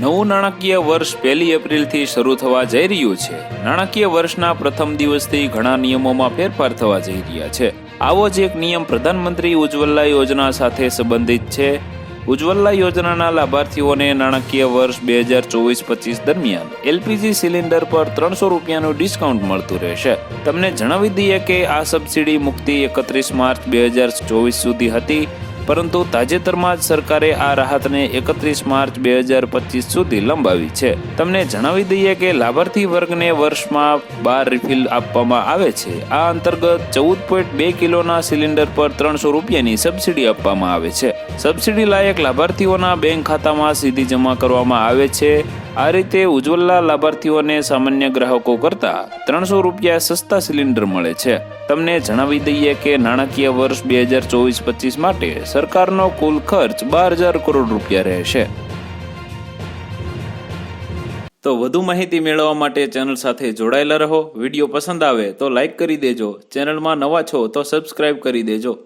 નવું નાણાકીય વર્ષ પહેલી એપ્રિલથી શરૂ થવા જઈ રહ્યું છે. નાણાકીય વર્ષના પ્રથમ દિવસથી ઘણા નિયમોમાં ફેરફાર થવા જઈ રહ્યા છે. આવો જ એક નિયમ પ્રધાનમંત્રી ઉજ્જવલા યોજના સાથે સંબંધિત છે. ઉજ્જવલા યોજનાના લાભાર્થીઓને નાણાકીય વર્ષ બે હજાર ચોવીસ પચીસ દરમિયાન એલપીજી સિલિન્ડર પર ત્રણસો રૂપિયાનું ડિસ્કાઉન્ટ મળતું રહેશે. તમને જણાવી દઈએ કે આ સબસિડી મુક્તિ એકત્રીસ માર્ચ બે હજાર ચોવીસ સુધી હતી. પરંતુ તાજેતરમાં જ સરકારે આ રાહતને એકત્રીસ માર્ચ બે હજાર પચીસ સુધી લંબાવી છે. તમને જણાવી દઈએ કે લાભાર્થી વર્ગને વર્ષમાં બાર રિફિલ આપવામાં આવે છે. આ અંતર્ગત ચૌદ પોઈન્ટ બે કિલોના સિલિન્ડર પર ત્રણસો રૂપિયાની સબસિડી આપવામાં આવે છે. સબસિડી લાયક લાભાર્થીઓના બેંક ખાતામાં સીધી જમા કરવામાં આવે છે. આ રીતે ઉજ્જવલા લાભાર્થીઓને સામાન્ય ગ્રાહકો કરતા ત્રણસો રૂપિયા સસ્તા સિલિન્ડર મળે છે. તમને જણાવી દઈએ કે નાણાકીય વર્ષ બે હજાર ચોવીસ પચીસ માટે સરકારનો કુલ ખર્ચ બાર હજાર કરોડ રૂપિયા રહેશે. તો વધુ માહિતી મેળવવા માટે ચેનલ સાથે જોડાયેલા રહો. વીડિયો પસંદ આવે તો લાઈક કરી દેજો. ચેનલમાં નવા છો તો સબસ્ક્રાઇબ કરી દેજો.